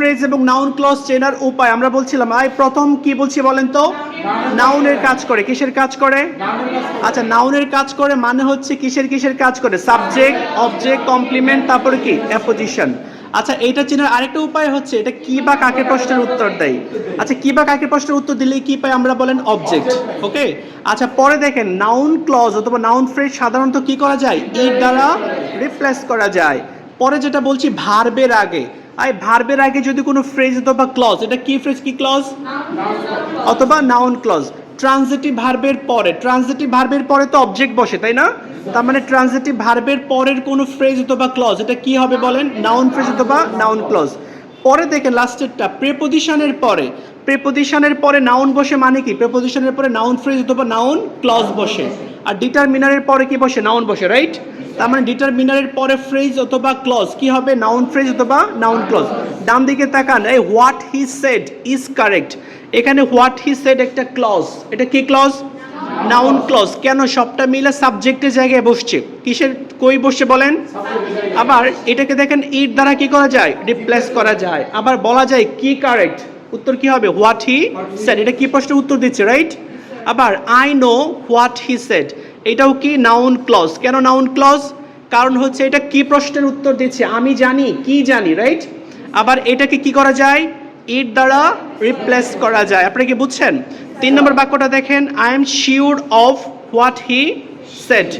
Phrase এবং noun clause চেনার উপায়। আমরা বলছিলাম, আই, প্রথম কি বলছি বলেন তো? নাউনের কাজ করে। কিসের কাজ করে? আচ্ছা নাউনের কাজ করে মানে হচ্ছে কিসের কিসের কাজ করে? সাবজেক্ট অবজেক্ট কমপ্লিমেন্ট তারপরে কি? অ্যাপোজিশন আচ্ছা এটা চেনার আরেকটা উপায় হচ্ছে, এটা কি বা কাকে প্রশ্নের উত্তর দেয়? আচ্ছা কি বা কাকে প্রশ্নের উত্তর দিলে কি পাই আমরা বলেন অবজেক্ট ওকে আচ্ছা পরে দেখেন নাউন ক্লজ অথবা নাউন ফ্রেজ সাধারণত কি করা যায়? ইট দ্বারা রিপ্লেস করা যায়। পরে যেটা বলছি ভার্বের আগে। আই ভার্বের আগে যদি কোনো ফ্রেজ অথবা ক্লজ এটা কি ফ্রেজ কি ক্লজ অথবা নাউন ক্লজ ট্রানজিটিভ ভার্বের পরে ট্রানজিটিভ ভার্বের পরে তো অবজেক্ট বসে, তাই না? তার মানে ট্রানজিটিভ ভার্বের পরের কোনো ফ্রেজ অথবা ক্লজ এটা কি হবে বলেন? নাউন ফ্রেজ অথবা নাউন ক্লজ পরে দেখে লাস্টেরটা প্রেপোজিশনের পরে প্রেপোজিশনের পরে নাউন বসে মানে কি? প্রেপোজিশনের পরে নাউন ফ্রেজ অথবা নাউন ক্লজ বসে। আর ডিটারমিনারের পরে কি বসে? নাউন বসে রাইট তার মানে ডিটারমিনারের পরে ফ্রেজ অথবা ক্লজ কি হবে? নাউন ফ্রেজ অথবা নাউন ক্লজ ডান দিকে তাকান, এই what he said is correct এখানে হোয়াট হি সেড একটা ক্লজ এটা কি ক্লজ নাউন ক্লজ কেন সবটা মিলে সাবজেক্টের জায়গায় বসছে? কিসের কই বসছে বলেন? আবার এটাকে দেখেন ইট দ্বারা কি করা যায়? রিপ্লেস করা যায়। আবার বলা যায়, কি কারেক্ট উত্তর কি হবে? হোয়াট হি সেড এটা কি প্রশ্নের উত্তর দিচ্ছে রাইট আবার I know what he said এটাও কি নাউন ক্লজ কেন নাউন ক্লজ কারণ হচ্ছে এটা কি প্রশ্নের উত্তর দিচ্ছে? আমি জানি, কি জানি রাইট আবার এটাকে কি করা যায়? ইট দ্বারা রিপ্লেস করা যায়। আপনি কি বুঝছেন? তিন নম্বর বাক্যটা দেখেন I am sure of what he said